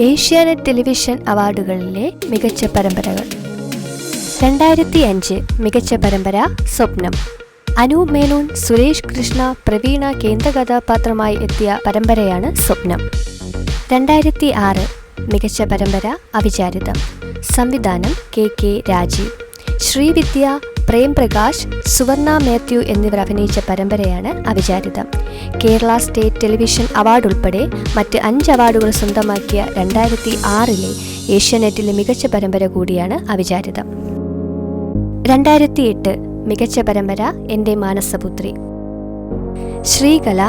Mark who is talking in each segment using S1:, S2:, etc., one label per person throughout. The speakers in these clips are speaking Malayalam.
S1: ഏഷ്യാനെറ്റ് ടെലിവിഷൻ അവാർഡുകളിലെ മികച്ച പരമ്പരകൾ. രണ്ടായിരത്തി അഞ്ച് മികച്ച പരമ്പര സ്വപ്നം. അനു മേനോൻ സുരേഷ് കൃഷ്ണ പ്രവീണ കേന്ദ്ര കഥാപാത്രമായി എത്തിയ പരമ്പരയാണ് സ്വപ്നം. രണ്ടായിരത്തി ആറ് മികച്ച പരമ്പര അവിചാരിതം. സംവിധാനം കെ കെ രാജീവ്. ശ്രീവിദ്യ പ്രേം പ്രകാശ് സുവർണ മാത്യു എന്നിവർ അഭിനയിച്ച പരമ്പരയാണ് Avicharitham. Kerala state television award ഉൾപ്പെടെ മറ്റ് അഞ്ച് അവാർഡുകൾ സ്വന്തമാക്കിയ രണ്ടായിരത്തി ആറിലെ ഏഷ്യാനെറ്റിലെ മികച്ച പരമ്പര കൂടിയാണ് അവിചാരിതം. രണ്ടായിരത്തി എട്ട് മികച്ച പരമ്പര എന്റെ മാനസപുത്രി. ശ്രീകല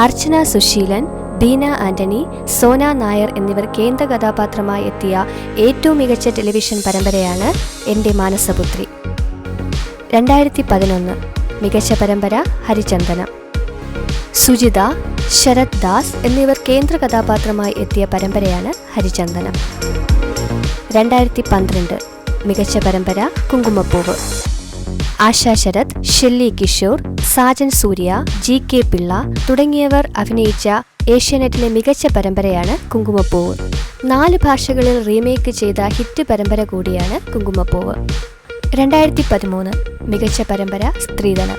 S1: അർച്ചന സുശീലൻ ബീന ആന്റണി സോന നായർ എന്നിവർ കേന്ദ്ര കഥാപാത്രമായി എത്തിയ ഏറ്റവും മികച്ച ടെലിവിഷൻ പരമ്പരയാണ് എന്റെ മാനസപുത്രി. രണ്ടായിരത്തി പതിനൊന്ന് മികച്ച പരമ്പര ഹരിചന്ദനം. സുജിത ശരത് ദാസ് എന്നിവർ കേന്ദ്ര കഥാപാത്രമായി എത്തിയ പരമ്പരയാണ് ഹരിചന്ദനം. രണ്ടായിരത്തി പന്ത്രണ്ട് മികച്ച പരമ്പര കുങ്കുമപ്പൂവ്. ആശാ ശരത് ഷെല്ലി കിഷോർ സാജൻ സൂര്യ ജി കെ പിള്ള തുടങ്ങിയവർ അഭിനയിച്ച ഏഷ്യാനെറ്റിലെ മികച്ച പരമ്പരയാണ് കുങ്കുമപ്പൂവ്. നാല് ഭാഷകളിൽ റീമേക്ക് ചെയ്ത ഹിറ്റ് പരമ്പര കൂടിയാണ് കുങ്കുമപ്പൂവ്. രണ്ടായിരത്തി പതിമൂന്ന് മികച്ച പരമ്പര സ്ത്രീധനം.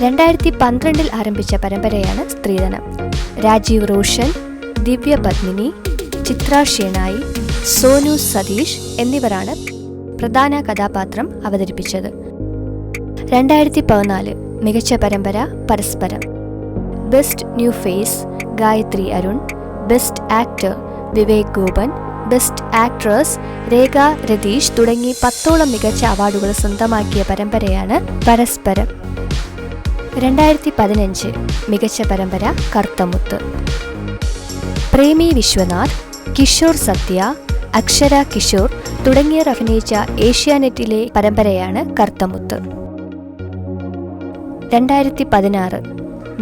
S1: രണ്ടായിരത്തി പന്ത്രണ്ടിൽ ആരംഭിച്ച പരമ്പരയാണ് സ്ത്രീധനം. രാജീവ് റോഷൻ ദിവ്യ പത്മിനി ചിത്ര ഷേണായി സോനു സതീഷ് എന്നിവരാണ് പ്രധാന കഥാപാത്രം അവതരിപ്പിച്ചത്. രണ്ടായിരത്തി പതിനാല് മികച്ച പരമ്പര Parasparam. Best new face Gayathri Arun best actor Vivek Gopan best actress Rekha Ratheesh തുടങ്ങി പത്തോളം മികച്ച അവാർഡുകൾ സ്വന്തമാക്കിയ പരമ്പരയാണ് പരസ്പരം. രണ്ടായിരത്തി പതിനഞ്ച് മികച്ച പരമ്പര കർത്തമുത്ത് പ്രേമി വിശ്വനാഥ് കിഷോർ സത്യ അക്ഷര കിഷോർ തുടങ്ങിയവർ അഭിനയിച്ച ഏഷ്യാനെറ്റിലെ പരമ്പരയാണ് കർത്തമുത്ത് രണ്ടായിരത്തി പതിനാറ്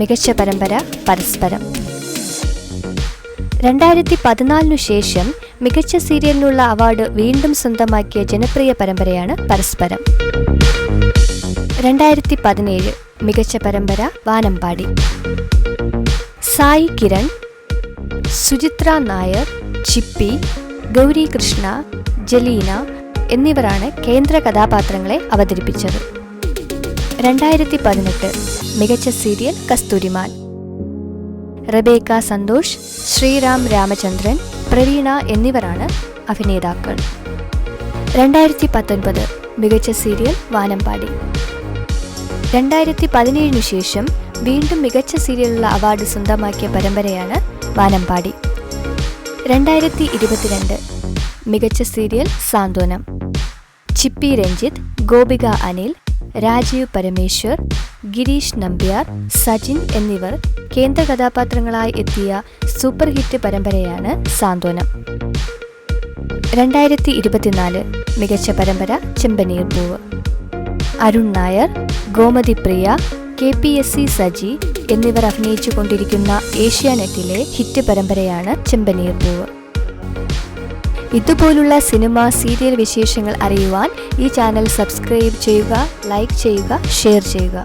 S1: മികച്ച പരമ്പര പരസ്പരം. രണ്ടായിരത്തി പതിനാലിനു ശേഷം മികച്ച സീരിയലിനുള്ള അവാർഡ് വീണ്ടും സ്വന്തമാക്കിയ ജനപ്രിയ പരമ്പരയാണ് പരസ്പരം. രണ്ടായിരത്തി പതിനേഴ് മികച്ച പരമ്പര വാനമ്പാടി. സായി കിരൺ സുചിത്ര നായർ ചിപ്പി ഗൗരി കൃഷ്ണ ജലീന എന്നിവരാണ് കേന്ദ്ര കഥാപാത്രങ്ങളെ അവതരിപ്പിച്ചത്. രണ്ടായിരത്തി പതിനെട്ട് മികച്ച സീരിയൽ കസ്തൂരിമാൻ. റബേക്ക സന്തോഷ് ശ്രീറാം രാമചന്ദ്രൻ പ്രവീണ എന്നിവരാണ് അഭിനേതാക്കൾ. രണ്ടായിരത്തി പത്തൊൻപത് മികച്ച സീരിയൽ വാനമ്പാടി. രണ്ടായിരത്തി പതിനേഴിനു ശേഷം വീണ്ടും മികച്ച സീരിയലുള്ള അവാർഡ് സ്വന്തമാക്കിയ പരമ്പരയാണ് വാനമ്പാടി. രണ്ടായിരത്തി ഇരുപത്തിരണ്ട് മികച്ച സീരിയൽ സാന്ത്വനം. ചിപ്പി രഞ്ജിത്ത് ഗോപിക അനിൽ രാജീവ് പരമേശ്വർ ഗിരീഷ് നമ്പ്യാർ സജിൻ എന്നിവർ കേന്ദ്ര കഥാപാത്രങ്ങളായി എത്തിയ സൂപ്പർ ഹിറ്റ് പരമ്പരയാണ് സാന്ത്വനം. രണ്ടായിരത്തി ഇരുപത്തിനാല് മികച്ച പരമ്പര Chembaneer Poovu. Arun Nair Gomathi Priya K P S C Saji എന്നിവർ അഭിനയിച്ചു കൊണ്ടിരിക്കുന്ന ഏഷ്യാനെറ്റിലെ ഹിറ്റ് പരമ്പരയാണ് ചെമ്പനീർ പൂവ്. ഇതുപോലുള്ള സിനിമ സീരിയൽ വിശേഷങ്ങൾ അറിയുവാൻ ഈ ചാനൽ സബ്സ്ക്രൈബ് ചെയ്യുക ലൈക്ക് ചെയ്യുക ഷെയർ ചെയ്യുക.